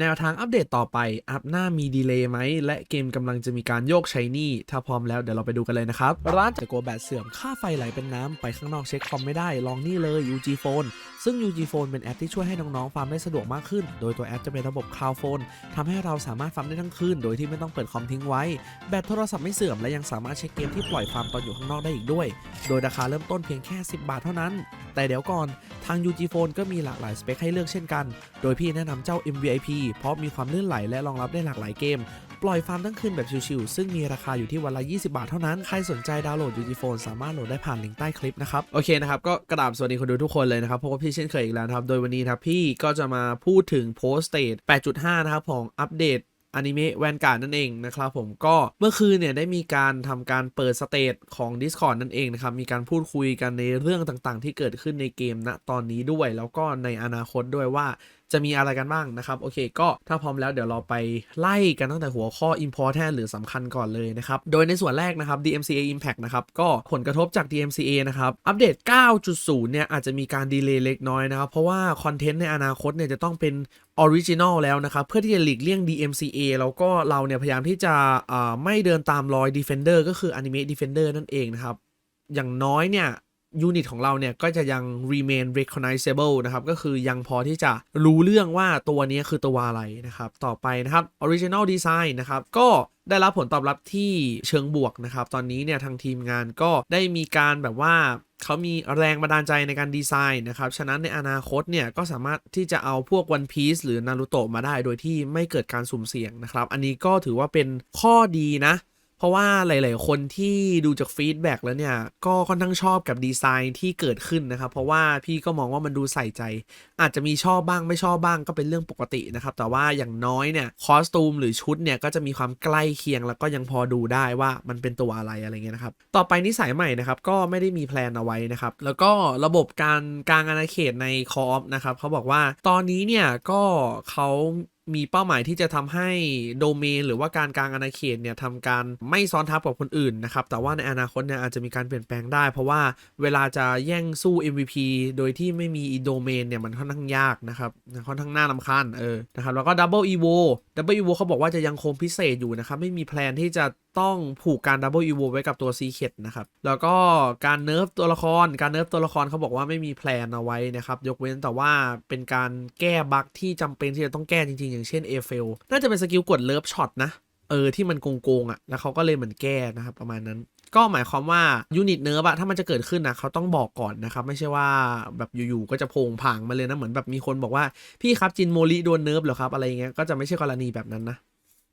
แนวทางอัปเดตต่อไป อัพหน้ามีดีเลย์ไหม และเกมกำลังจะมีการโยกใช้หนี่ ถ้าพร้อมแล้วเดี๋ยวเราไปดูกันเลยนะครับ ร้านจะกลัวแบตเสื่อม ค่าไฟไหลเป็นน้ำ ไปข้างนอกเช็คคอมไม่ได้ ลองนี่เลย UG Phone ซึ่ง UG Phone เป็นแอปที่ช่วยให้น้องๆฟาร์มได้สะดวกมากขึ้น โดยตัวแอปจะเป็นระบบ Cloud Phone ทำให้เราสามารถฟาร์มได้ทั้งคืน โดยที่ไม่ต้องเปิดคอมทิ้งไว้ แบตโทรศัพท์ไม่เสื่อม และยังสามารถเช็คเกมที่ปล่อยฟาร์มตอนอยู่ข้างนอกได้อีกด้วย โดยราคาเริ่มต้นเพียงแค่ 10 บาทเท่านั้น แต่เดี๋ยวก่อน ทาง UG Phone ก็มีหลากหลายสเปคให้เลือกเช่นกัน โดยพี่แนะนำเจ้า MVIP เพราะมีความลื่นไหลและรองรับได้หลากหลายเกม ปล่อยฟาร์มทั้งคืนแบบชิวๆซึ่งมีราคาอยู่ที่วันละ 20 บาทเท่านั้น ใครสนใจดาวน์โหลด UG Phone สามารถโหลดได้ผ่านลิงก์ใต้คลิปนะครับ โอเคนะครับ ก็กระดาบสวัสดีคนดูทุกคนเลยนะครับเพราะว่าพี่เช่นเคยอีกแล้วครับ โดยวันนี้ครับพี่ก็จะมาพูดถึง Post State 8.5 นะครับของอัปเดตอนิเมะแวนการ์ดนั่นเองนะครับผมก็เมื่อคืนเนี่ยได้มีการทำการเปิดสเตจของ Discord นั่นเองนะครับ มีการพูดคุยกันในเรื่องต่างๆ ที่เกิดขึ้นในเกมณตอนนี้ด้วย แล้วก็ในอนาคตด้วยว่า จะมีอะไรกันบ้างนะครับ โอเค ก็ถ้าพร้อมแล้วเดี๋ยวเราไปไล่กันตั้งแต่หัวข้อ important หรือสำคัญก่อนเลยนะครับ โดยในส่วนแรกนะครับ DMCA Impact นะครับ ก็ผลกระทบจาก DMCA นะครับ อัปเดต 9.0 เนี่ยอาจจะมีการดีเลย์เล็กน้อยนะครับ เพราะว่าคอนเทนต์ในอนาคตเนี่ยจะต้องเป็นออริจินอลแล้วนะครับ เพื่อที่จะหลีกเลี่ยง DMCA แล้วก็เราเนี่ยพยายามที่จะไม่เดินตามรอย Defender ก็คือ Anime Defender นั่นเองนะครับอย่างน้อยเนี่ย ยูนิตของเราเนี่ยก็จะยัง remain recognizable นะครับ ก็คือยังพอที่จะรู้เรื่องว่าตัวนี้คือตัวอะไรนะครับ ต่อไปนะครับ original design นะครับ ก็ได้รับผลตอบรับที่เชิงบวกนะครับ ตอนนี้เนี่ยทางทีมงานก็ได้มีการแบบว่าเขามีแรงบันดาลใจในการดีไซน์นะครับ ฉะนั้นในอนาคตเนี่ยก็สามารถที่จะเอาพวก One Piece หรือ Naruto มาได้โดยที่ไม่เกิดการสุ่มเสี่ยงนะครับ อันนี้ก็ถือว่าเป็นข้อดีนะ เพราะว่าหลาย ๆ คนที่ดูจากฟีดแบ็กแล้วเนี่ย ก็ค่อนข้างชอบกับดีไซน์ที่เกิดขึ้นนะครับ เพราะว่าพี่ก็มองว่ามันดูใส่ใจ อาจจะมีชอบบ้างไม่ชอบบ้างก็เป็นเรื่องปกตินะครับ แต่ว่าอย่างน้อยเนี่ยคอสตูมหรือชุดเนี่ยก็จะมีความใกล้เคียงแล้วก็ยังพอดูได้ว่ามันเป็นตัวอะไรอะไรเงี้ยนะครับ ต่อไปนิสัยใหม่นะครับก็ไม่ได้มีแพลนเอาไว้นะครับ แล้วก็ระบบการกลางอาณาเขตในคออฟนะครับเขาบอกว่าตอนนี้เนี่ยก็เขา มีเป้าหมายที่จะทำให้โดเมน หรือว่าการกลางอาณาเขตเนี่ยทำการไม่ซ้อนทับกับคนอื่นนะครับ แต่ว่าในอนาคตเนี่ยอาจจะมีการเปลี่ยนแปลงได้ เพราะว่าเวลาจะแย่งสู้ MVP โดยที่ไม่มีโดเมนเนี่ยมันค่อนข้างยากนะครับค่อนข้างน่าลำคาญเออนะครับแล้วก็ดับเบิลอีโวดับเบิลอีโวเขาบอกว่าจะยังคงพิเศษอยู่นะครับไม่มีแพลนที่จะ ต้องผูกการ Double Evo ไว้กับตัว Secret นะครับ แล้วก็การเนิร์ฟตัวละคร การเนิร์ฟตัวละครเขาบอกว่าไม่มีแพลนเอาไว้นะครับ ยกเว้นแต่ว่าเป็นการแก้บั๊กที่จำเป็นที่จะต้องแก้จริงๆ อย่างเช่นเอเฟลน่าจะเป็นสกิลกดเลิฟช็อตนะ เออที่มันโกงๆอะ่ะ แล้วเขาก็เลยเหมือนแก้นะครับประมาณนั้นก็หมายความว่ายูนิตเนิร์ฟอะถ้ามันจะเกิดขึ้นนะเขาต้องบอกก่อนนะครับ ไม่ใช่ว่าแบบอยู่ๆก็จะโพงผางมาเลยนะ เหมือนแบบมีคนบอกว่า พี่ครับจินโมริโดนเนิร์ฟเหรอครับ อะไรเงี้ยก็จะไม่ใช่กรณีแบบนั้นนะ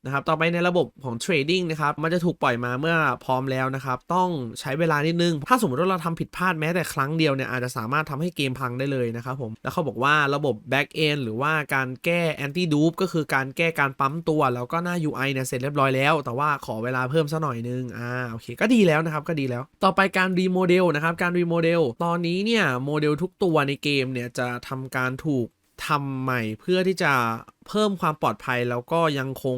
นะครับต่อไปในระบบของเทรดดิ้งนะครับมันจะถูกปล่อยมาเมื่อพร้อมแล้วนะครับ ต้องใช้เวลานิดนึง ถ้าสมมติว่าเราทำผิดพลาดแม้แต่ครั้งเดียวเนี่ยอาจจะสามารถทำให้เกมพังได้เลยนะครับผม แล้วเขาบอกว่าระบบ back end หรือว่าการแก้ anti dupe ก็คือการแก้การปั๊มตัว แล้วก็หน้า UI เนี่ยเสร็จเรียบร้อยแล้ว แต่ว่าขอเวลาเพิ่มสักหน่อยนึงอ่าโอเค ก็ดีแล้วนะครับก็ดีแล้ว ต่อไปการรีโมเดลนะครับการรีโมเดลตอนนี้เนี่ยโมเดลทุกตัวในเกมเนี่ยจะทำการถูกทำใหม่เพื่อที่จะเพิ่มความปลอดภัยแล้วก็ยังคง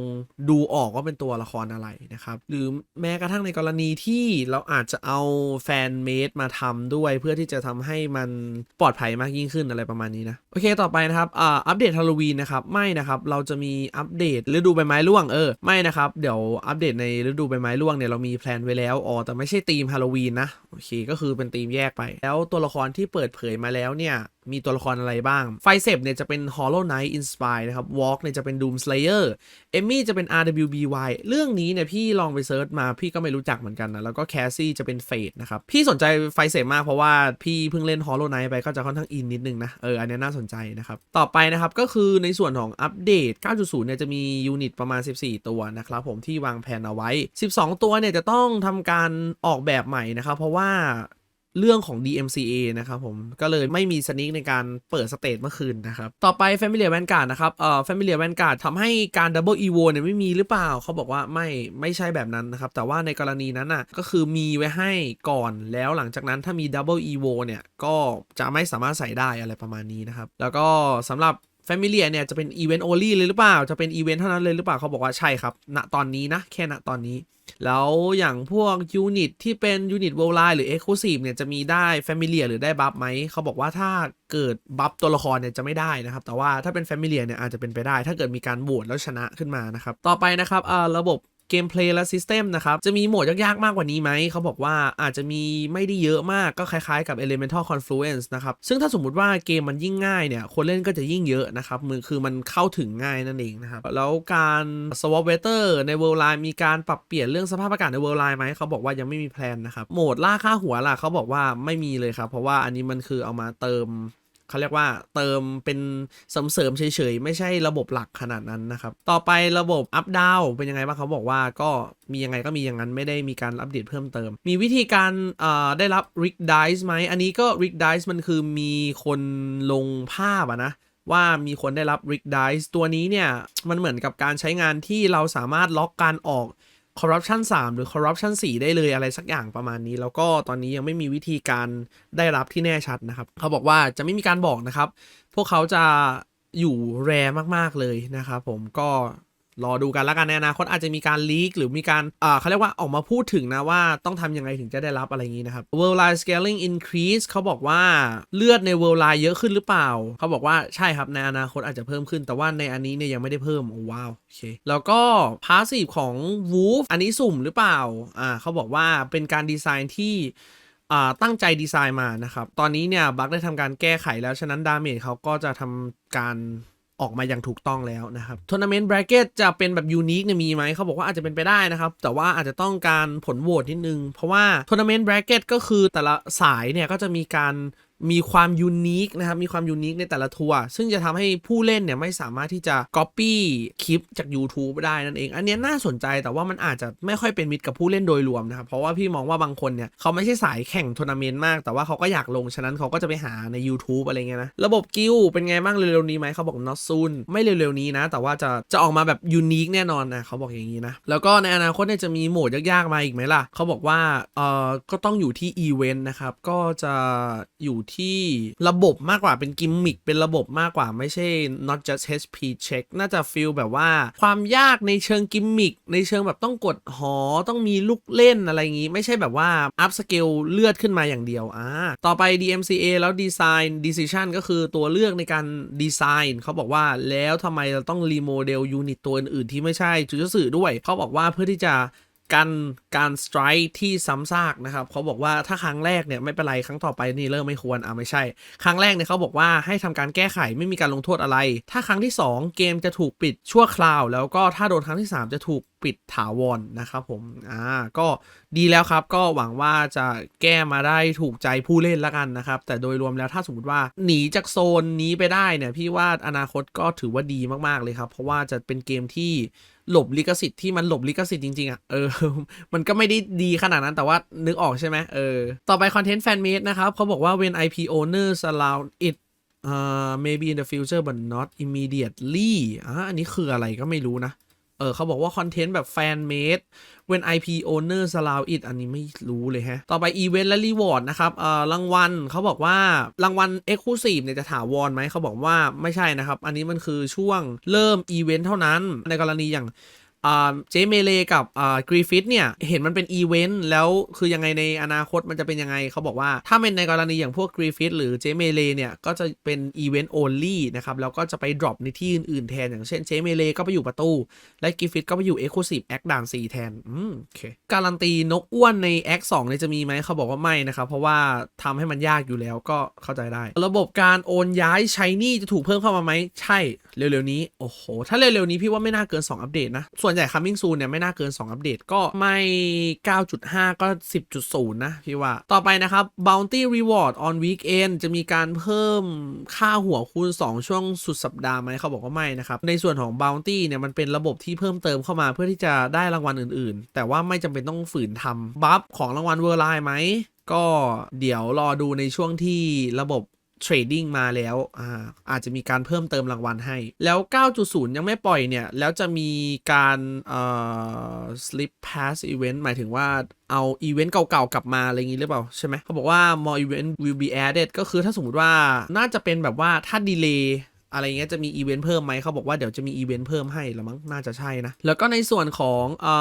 ดูออกว่าเป็นตัวละครอะไรนะครับ หรือแม้กระทั่งในกรณีที่เราอาจจะเอาแฟนเมดมาทำด้วย เพื่อที่จะทำให้มันปลอดภัยมากยิ่งขึ้นอะไรประมาณนี้นะ โอเคต่อไปนะครับอ่าอัปเดตฮาโลวีนนะครับไม่นะครับเราจะมีอัปเดตฤดูใบไม้ร่วงเออไม่นะครับเดี๋ยวอัปเดตในฤดูใบไม้ร่วงเนี่ยเรามีแพลนไว้แล้วอ๋อแต่ไม่ใช่ธีมฮาโลวีนนะโอเคก็คือเป็นธีมแยกไป แล้วตัวละครที่เปิดเผยมาแล้วเนี่ยมีตัวละครอะไรบ้างไฟเซปเนี่ยจะเป็น Hollow Knight Inspire นะครับ Walk เนี่ยจะเป็น Doom Slayer เอมมี่จะเป็น RWBY เรื่องนี้เนี่ยพี่ลองไปเซิร์ชมาพี่ก็ไม่รู้จักเหมือนกันนะ แล้วก็แคสซี่จะเป็นเฟดนะครับ พี่สนใจไฟเซมากเพราะว่าพี่เพิ่งเล่น Hollow Knight ไปก็จะค่อนข้างอินนิดนึงนะ เออ อันนี้น่าสนใจนะครับ ต่อไปนะครับ ก็คือในส่วนของอัปเดต 9.0 เนี่ยจะมียูนิตประมาณ 14 ตัวนะครับผมที่วางแผนเอาไว้ 12 ตัวเนี่ยจะต้องทำการออกแบบใหม่นะครับเพราะว่า เรื่องของ DMCA นะครับผม ก็เลยไม่มีสนิกในการเปิดสเตจเมื่อคืนนะครับ ต่อไป Familiar Vanguard นะครับ เอ่อ Familiar Vanguard ทำให้การ Double Evo เนี่ยไม่มีหรือเปล่า เขาบอกว่าไม่ไม่ใช่แบบนั้นนะครับ แต่ว่าในกรณีนั้นน่ะก็คือมีไว้ให้ก่อนแล้วหลังจากนั้นถ้ามี Double Evo เนี่ย ก็จะไม่สามารถใส่ได้อะไรประมาณนี้นะครับ แล้วก็สำหรับ แฟมิเลียเนี่ยจะเป็นอีเวนต์โอลี่เลยหรือเปล่า จะเป็นอีเวนต์เท่านั้นเลยหรือเปล่าเขาบอกว่าใช่ครับ ณ ตอนนี้นะ แค่ณ ตอนนี้ แล้วอย่างพวกยูนิตที่เป็นยูนิตโวลไลหรือเอ็กซ์คลูซีฟเนี่ยจะมีได้แฟมิเลียหรือได้บัฟไหม เขาบอกว่าถ้าเกิดบัฟตัวละครเนี่ยจะไม่ได้นะครับ แต่ว่าถ้าเป็นแฟมิเลียเนี่ยอาจจะเป็นไปได้ ถ้าเกิดมีการโหวตแล้วชนะขึ้นมานะครับ ต่อไปนะครับอ่าระบบ เกมเพลย์และซิสเต็มนะครับ จะมีโหมดยากๆ มากกว่านี้ไหม เขาบอกว่าอาจจะมีไม่ได้เยอะมากก็คล้ายๆกับ Elemental Confluence นะครับ ซึ่งถ้าสมมุติว่าเกมมันยิ่งง่ายเนี่ย คนเล่นก็จะยิ่งเยอะนะครับมือคือมันเข้าถึงง่ายนั่นเองนะครับ แล้วการ swap weather ใน World Line มีการปรับเปลี่ยนเรื่องสภาพอากาศใน World Line ไหมเขาบอกว่ายังไม่มีแพลนนะครับโหมดล่าค่าหัวล่ะเขาบอกว่าไม่มีเลยครับเพราะว่าอันนี้มันคือเอามาเติม เขาเรียกว่าเติมเป็นเสริมเสริมเฉยๆ ไม่ใช่ระบบหลักขนาดนั้นนะครับ ต่อไประบบอัปดาวเป็นยังไงบ้างเขาบอกว่าก็มียังไงก็มีอย่างนั้นไม่ได้มีการอัปเดตเพิ่มเติม มีวิธีการได้รับ Rig Dice ไหมอันนี้ก็ Rig Dice มันคือมีคนลงภาพอะนะว่ามีคนได้รับ Rig Dice ตัวนี้เนี่ย มันเหมือนกับการใช้งานที่เราสามารถล็อกการออก corruption 3 หรือ corruption 4 ได้เลยอะไรสักอย่างประมาณนี้ แล้วก็ตอนนี้ยังไม่มีวิธีการได้รับที่แน่ชัดนะครับ เขาบอกว่าจะไม่มีการบอกนะครับ พวกเขาจะอยู่แรมากๆเลยนะครับผมก็ รอดูกันแล้วกันในอนาคตอาจจะมีการลีกหรือมีการอ่าเขาเรียกว่าออกมาพูดถึงนะว่าต้องทำยังไงถึงจะได้รับอะไรอย่างนี้นะครับ World Line Scaling Increase เขาบอกว่าเลือดใน World Line เยอะขึ้นหรือเปล่า เขาบอกว่าใช่ครับในอนาคตอาจจะเพิ่มขึ้น แต่ว่าในอันนี้เนี่ยยังไม่ได้เพิ่มโอ้ว้าวโอเคแล้วก็ Passive ของ Wolf อันนี้สุ่มหรือเปล่าอ่าเขาบอกว่าเป็นการดีไซน์ที่อ่าตั้งใจดีไซน์มานะครับ ตอนนี้เนี่ยบัคได้ทำการแก้ไขแล้ว ฉะนั้นดาเมจเขาก็จะทำการ ออกมาอย่างถูกต้องแล้วนะครับทัวร์นาเมนต์แบรเกตจะเป็นแบบยูนิคเนี่ยมีไหมเขาบอกว่าอาจจะเป็นไปได้นะครับ แต่ว่าอาจจะต้องการผลโหวตนิดนึง เพราะว่าทัวร์นาเมนต์แบรเกตก็คือแต่ละสายเนี่ยก็จะมีการมีความยูนิคนะครับ มีความยูนิคในแต่ละทัวร์ ซึ่งจะทำให้ผู้เล่นเนี่ยไม่สามารถที่จะ Copy คลิปจาก YouTube ได้นั่นเอง อันนี้น่าสนใจแต่ว่ามันอาจจะไม่ค่อยเป็นมิตรกับผู้เล่นโดยรวมนะครับ เพราะว่าพี่มองว่าบางคนเนี่ยเขาไม่ใช่สายแข่งทัวร์นาเมนต์มาก แต่ว่าเขาก็อยากลง ฉะนั้นเขาก็จะไปหาใน YouTube อะไรเงี้ยนะ ระบบกิลด์เป็นไงบ้างเร็วๆนี้ไหมเขาบอก not soon ไม่เร็วๆนี้นะ แต่ว่าจะจะออกมาแบบยูนิคแน่นอนนะเขาบอกอย่างนี้นะ แล้วก็ในอนาคตเนี่ยจะมีโหมดยากๆมาอีกไหมล่ะเขาบอกว่าเออก็ต้องอยู่ที่อีเวนต์นะครับก็จะอยู่ที่ระบบมากกว่าเป็นกิมมิคเป็นระบบมากกว่าไม่ใช่ not just HP check น่าจะฟีลแบบว่า ความยากในเชิงกิมมิคในเชิงแบบต้องกดหอต้องมีลูกเล่นอะไรอย่างงี้ ไม่ใช่แบบว่า up scale เลือดขึ้นมาอย่างเดียวอ่าต่อไป DMCA แล้ว Design Decision ก็คือตัวเลือกในการดีไซน์เขาบอกว่าแล้วทำไมเราต้องรีโมเดลยูนิตตัวอื่นๆที่ไม่ใช่จูจูสึด้วย เขาบอกว่าเพื่อที่จะ กันการสไตร์ที่ซ้ำซากนะครับเขาบอกว่าถ้าครั้งแรกเนี่ยไม่เป็นไรครั้งต่อไปนี่เริ่มไม่ควรอะไม่ใช่ ครั้งแรกเนี่ยเขาบอกว่าให้ทำการแก้ไขไม่มีการลงโทษอะไร ถ้าครั้งที่ 2 เกมจะถูกปิดชั่วคราว แล้วก็ถ้าโดนครั้งที่ 3 จะถูกปิดถาวรนะครับผมอ่าก็ดีแล้วครับก็หวังว่าจะแก้มาได้ถูกใจผู้เล่นละกันนะครับ แต่โดยรวมแล้วถ้าสมมติว่าหนีจากโซนนี้ไปได้เนี่ยพี่ว่าอนาคตก็ถือว่าดีมากๆเลยครับ เพราะว่าจะเป็นเกมที่ หลบลิขสิทธิ์ที่มันหลบลิขสิทธิ์จริงๆอะเออ มันก็ไม่ได้ดีขนาดนั้นแต่ว่านึกออกใช่ไหมเออ ต่อไปคอนเทนต์แฟนเมดนะครับเขาบอกว่า when IP owners allow it uh maybe in the future but not immediately อะอันนี้คืออะไรก็ไม่รู้นะ เออเขาบอกว่าคอนเทนต์แบบแฟนเมด when IP owners allow it อันนี้ไม่รู้เลยฮะ ต่อไปอีเวนต์และรีวอร์ดนะครับเอ่อรางวัลเขาบอกว่ารางวัล Exclusive เนี่ยจะถาวรไหมเขาบอกว่าไม่ใช่นะครับ อันนี้มันคือช่วงเริ่มอีเวนต์เท่านั้นในกรณีอย่าง เจเมเลกับกรีฟิตเนี่ย เห็นมันเป็นอีเวนต์แล้วคือยังไงในอนาคตมันจะเป็นยังไงเขาบอกว่า ถ้าเป็นในกรณีอย่างพวกกรีฟิตหรือเจเมเลเนี่ย ก็จะเป็นอีเวนต์โอลี่นะครับ แล้วก็จะไปดรอปในที่อื่นๆแทน อย่างเช่นเจเมเลก็ไปอยู่ประตู และกรีฟิตก็ไปอยู่เอ็กซ์คลูซีฟแอคด่าน4แทนอืมโอเคการันตีนกอ้วนในแอค2เนี่ยจะมีไหมเขาบอกว่าไม่นะครับ เพราะว่าทำให้มันยากอยู่แล้วก็เข้าใจได้ ระบบการโอนย้ายใช้นี่จะถูกเพิ่มเข้ามาไหมใช่เร็วๆนี้โอ้โหถ้าเร็วๆนี้พี่ว่าไม่น่าเกิน 2 อัปเดตนะส่วนใหญ่ coming soon เนี่ยไม่น่าเกิน 2 อัปเดตก็ไม่ 9.5 ก็ 10.0 นะพี่ว่า ต่อไปนะครับ bounty reward on weekend จะมีการเพิ่มค่าหัวคูณ 2 ช่วงสุดสัปดาห์ไหมเขาบอกว่าไม่นะครับ ในส่วนของ bounty เนี่ยมันเป็นระบบที่เพิ่มเติมเข้ามาเพื่อที่จะได้รางวัลอื่นๆ แต่ว่าไม่จำเป็นต้องฝืนทำบัฟของรางวัลเวอร์ไลน์ไหมก็เดี๋ยวรอดูในช่วงที่ระบบ เทรดดิ้งมาแล้วอ่าอาจจะมีการเพิ่มเติมรางวัลให้ แล้ว 9.0 ยังไม่ปล่อยเนี่ย แล้วจะมีการเอ่อ slip pass event หมายถึงว่าเอาอีเวนต์เก่าๆ กลับมา อะไรอย่างนี้หรือเปล่า ใช่ไหมเขาบอกว่า more event will be added ก็คือถ้าสมมติว่าน่าจะเป็นแบบว่าถ้าดีเลย์อะไรเงี้ยจะมีอีเวนต์เพิ่มไหมเขาบอกว่าเดี๋ยวจะมีอีเวนต์เพิ่มให้ละมั้งน่าจะใช่นะ แล้วก็ในส่วนของเอ่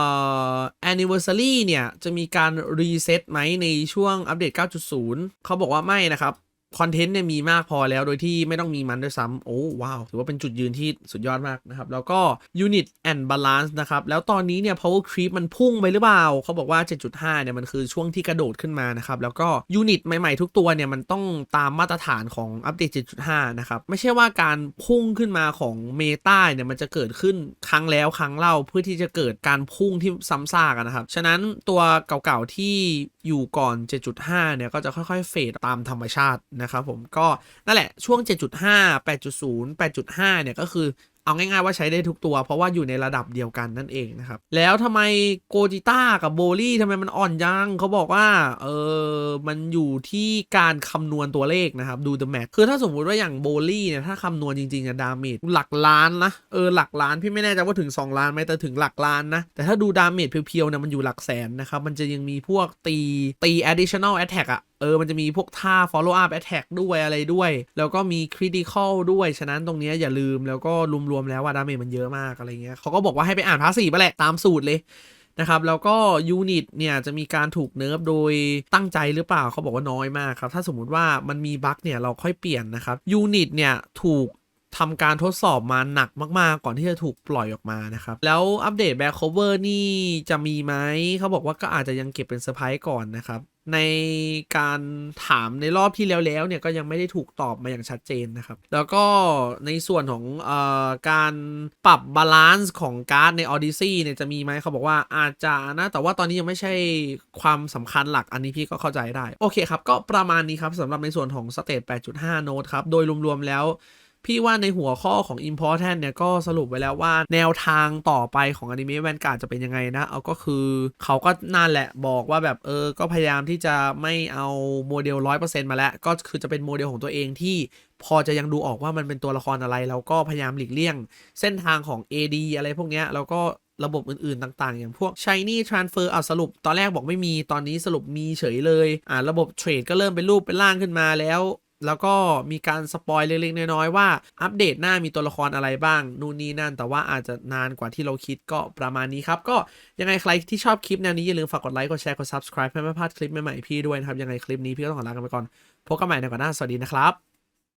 อ anniversary เนี่ย จะมีการรีเซ็ตไหมในช่วงอัปเดต 9.0 เขาบอกว่าไม่นะครับ คอนเทนต์เนี่ยมีมากพอแล้วโดยที่ไม่ต้องมีมันด้วยซ้ำโอ้ว้าว ถือว่าเป็นจุดยืนที่สุดยอดมากนะครับ แล้วก็ unit and balance นะครับ แล้วตอนนี้เนี่ย power creep มันพุ่งไปหรือเปล่า เขาบอกว่า 7.5 เนี่ย มันคือช่วงที่กระโดดขึ้นมานะครับ แล้วก็ unit ใหม่ๆ ทุกตัวเนี่ย มันต้องตามมาตรฐานของอัปเดต 7.5 นะครับ ไม่ใช่ว่าการพุ่งขึ้นมาของเมตาเนี่ยมันจะเกิดขึ้นครั้งแล้วครั้งเล่าเพื่อที่จะเกิดการพุ่งที่ซ้ำซากนะครับฉะนั้นตัวเก่าๆที่ อยู่ก่อน 7.5 เนี่ย ก็จะค่อยๆ เฟดตามธรรมชาตินะครับผมก็นั่นแหละช่วง 7.5 8.0 8.5 เนี่ยก็คือ เอาง่ายๆว่าใช้ได้ทุกตัว เพราะว่าอยู่ในระดับเดียวกันนั่นเองนะครับ แล้วทำไมโกจิต้ากับโบลี่ทำไมมันอ่อนยังเขาบอกว่าเออมันอยู่ที่การคำนวณตัวเลขนะครับ ดู the math คือถ้าสมมุติว่าอย่างโบลี่เนี่ยถ้าคำนวณจริงๆอะดาเมจหลักล้านนะเออหลักล้านพี่ไม่แน่ใจว่าถึง 2 ล้านไหมแต่ถึงหลักล้านนะ แต่ถ้าดูดาเมจเพียวๆเนี่ยมันอยู่หลักแสนนะครับมันจะยังมีพวกตีตี additional attack อะเออ มันจะมีพวกท่า follow up attack ด้วยอะไรด้วย แล้วก็มี critical ด้วย ฉะนั้นตรงนี้อย่าลืม แล้วก็รวมๆแล้วว่าดาเมจมันเยอะมากอะไรเงี้ยเขาก็บอกว่าให้ไปอ่านภาษีไปแหละ ตามสูตรเลยนะครับ แล้วก็ยูนิตเนี่ยจะมีการถูกเนิร์ฟโดยตั้งใจหรือเปล่าเขาบอกว่าน้อยมากครับ ถ้าสมมุติว่ามันมีบั๊กเนี่ยเราค่อยเปลี่ยนนะครับ ยูนิตเนี่ยถูกทำการทดสอบมาหนักมากๆ ก่อนที่จะถูกปล่อยออกมานะครับ แล้วอัปเดตแบ็คโคเวอร์นี่จะมีไหม เขาบอกว่าก็อาจจะยังเก็บเป็นเซอร์ไพรส์ก่อนนะครับ ในการถามในรอบที่แล้วๆเนี่ยก็ยังไม่ได้ถูกตอบมาอย่างชัดเจนนะครับ แล้วก็ในส่วนของเอ่อการปรับบาลานซ์ของการ์ดใน Odyssey เนี่ยจะมีไหมเขาบอกว่าอาจจะนะแต่ว่าตอนนี้ยังไม่ใช่ความสำคัญหลักอันนี้พี่ก็เข้าใจได้ โอเคครับ ก็ประมาณนี้ครับสำหรับในส่วนของ State 8.5 Note ครับ โดยรวมๆแล้ว พี่ว่าในหัวข้อของ Important เนี่ยก็สรุปไว้แล้วว่าแนวทางต่อไปของอนิเมะแวนการ์ดจะเป็นยังไงนะ เอาก็คือเขาก็นั่นแหละบอกว่าแบบเออ ก็พยายามที่จะไม่เอาโมเดล 100%มาแล้ว ก็คือจะเป็นโมเดลของตัวเองที่พอจะยังดูออกว่ามันเป็นตัวละครอะไร แล้วก็พยายามหลีกเลี่ยง เส้นทางของ AD อะไรพวกเนี้ยแล้วก็ระบบอื่น ๆ ต่าง ๆ อย่างพวก Shiny Transfer อะสรุป ตอนแรกบอกไม่มี ตอนนี้สรุปมีเฉยเลย อ่า ระบบเทรดก็เริ่มเป็นรูปเป็นร่างขึ้นมาแล้ว แล้วก็มีการสปอยเล็กๆน้อยๆว่าอัปเดตหน้ามีตัวละครอะไรบ้าง นู่นนี่นั่น แต่ว่าอาจจะนานกว่าที่เราคิดก็ประมาณนี้ครับ ก็ยังไงใครที่ชอบคลิปแนวนี้อย่าลืมฝากกดไลค์กดแชร์กด subscribe เพื่อไม่พลาดคลิปใหม่ๆพี่ด้วยนะครับ ยังไงคลิปนี้พี่ก็ต้องขอลากันไปก่อนพบกันใหม่ในก่อนหน้าสวัสดีนะครับ